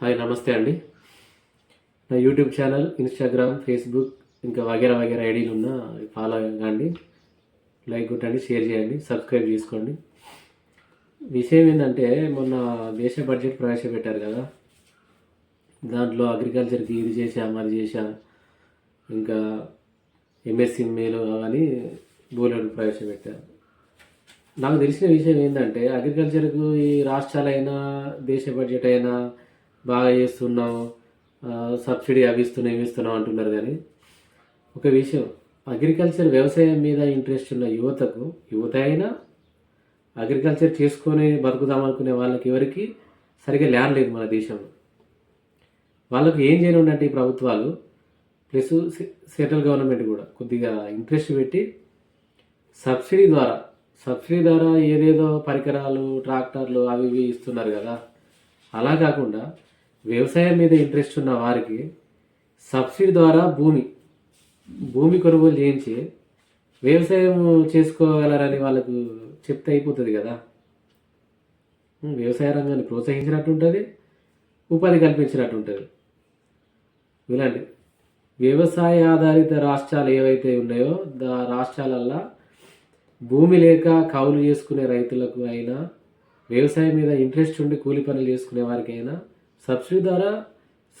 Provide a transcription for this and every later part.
Hi నమస్తే అండి. నా యూట్యూబ్ ఛానల్ ఇన్స్టాగ్రామ్ ఫేస్బుక్ ఇంకా వగేరా వగేరా ఐడీలు ఉన్న ఫాలో కాండి లైక్ కొట్టండి షేర్ చేయండి సబ్స్క్రైబ్ చేసుకోండి. విషయం ఏంటంటే మొన్న దేశ బడ్జెట్ ప్రవేశపెట్టారు కదా. దాంట్లో అగ్రికల్చర్కి ఇది చేశాం అది చేశాం. ఇంకా ఎంఎస్సి మేలు అవని బోలెడు ప్రవేశపెట్టారు. నాకు తెలిసిన విషయం ఏంటంటే అగ్రికల్చర్కు ఈ రాష్ట్రాలైనా దేశ బడ్జెట్ అయినా బాగా చేస్తున్నావు సబ్సిడీ అవి ఇస్తున్నావు ఇవి అంటున్నారు కానీ ఒక విషయం అగ్రికల్చర్ వ్యవసాయం మీద ఇంట్రెస్ట్ ఉన్న యువతకు యువత అయినా అగ్రికల్చర్ చేసుకొని బతుకుదామనుకునే వాళ్ళకి ఎవరికి సరిగ్గా ల్యాండ్ లేదు మన దేశంలో. వాళ్ళకు ఏం చేయనుందంటే ఈ ప్రభుత్వాలు ప్లస్ సెంట్రల్ గవర్నమెంట్ కూడా కొద్దిగా ఇంట్రెస్ట్ పెట్టి సబ్సిడీ ద్వారా సబ్సిడీ ద్వారా ఏదేదో పరికరాలు ట్రాక్టర్లు అవి ఇవి ఇస్తున్నారు కదా. అలా కాకుండా వ్యవసాయం మీద ఇంట్రెస్ట్ ఉన్న వారికి సబ్సిడీ ద్వారా భూమి భూమి కొనుగోలు చేయించి వ్యవసాయం చేసుకోగలరని వాళ్ళకు చెప్తే అయిపోతుంది కదా. వ్యవసాయ రంగాన్ని ప్రోత్సహించినట్టు ఉంటుంది ఉపాధి కల్పించినట్టు ఉంటుంది వినండి వ్యవసాయ ఆధారిత రాష్ట్రాలు ఏవైతే ఉన్నాయో దా రాష్ట్రాలల్లో భూమి లేక కౌలు చేసుకునే రైతులకు అయినా వ్యవసాయం మీద ఇంట్రెస్ట్ ఉండి కూలి పనులు చేసుకునే వారికి అయినా సబ్సిడీ ద్వారా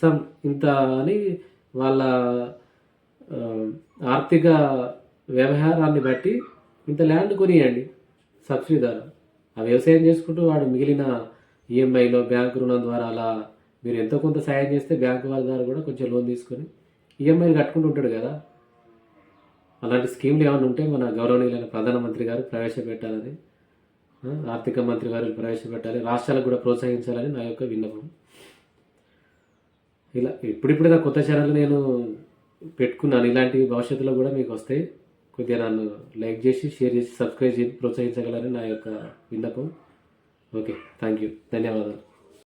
సమ్ ఇంత అని వాళ్ళ ఆర్థిక వ్యవహారాన్ని బట్టి ఇంత ల్యాండ్ కొనియండి సబ్సిడీ ద్వారా. ఆ వ్యవసాయం చేసుకుంటూ వాడు మిగిలిన ఈఎంఐలో బ్యాంకు రుణం ద్వారా అలా మీరు ఎంతో కొంత సాయం చేస్తే బ్యాంకు వాళ్ళ ద్వారా కూడా కొంచెం లోన్ తీసుకొని ఈఎంఐలు కట్టుకుంటూ ఉంటాడు కదా. అలాంటి స్కీమ్లు ఏమైనా ఉంటే మన గౌరవనీయులైన ప్రధానమంత్రి గారు ప్రవేశపెట్టాలని ఆర్థిక మంత్రి గారు ప్రవేశపెట్టాలి రాష్ట్రాలకు కూడా ప్రోత్సహించాలని నా యొక్క విన్నపం. ఇలా ఇప్పుడిప్పుడే నా కొత్త ఛానల్ నేను పెట్టుకున్నాను. ఇలాంటి భవిష్యత్తులో కూడా మీకు వస్తాయి కొద్దిగా నన్ను లైక్ చేసి షేర్ చేసి సబ్స్క్రైబ్ చేసి ప్రోత్సహించగలరని నా యొక్క విన్నపం. ఓకే థ్యాంక్ యూ ధన్యవాదాలు.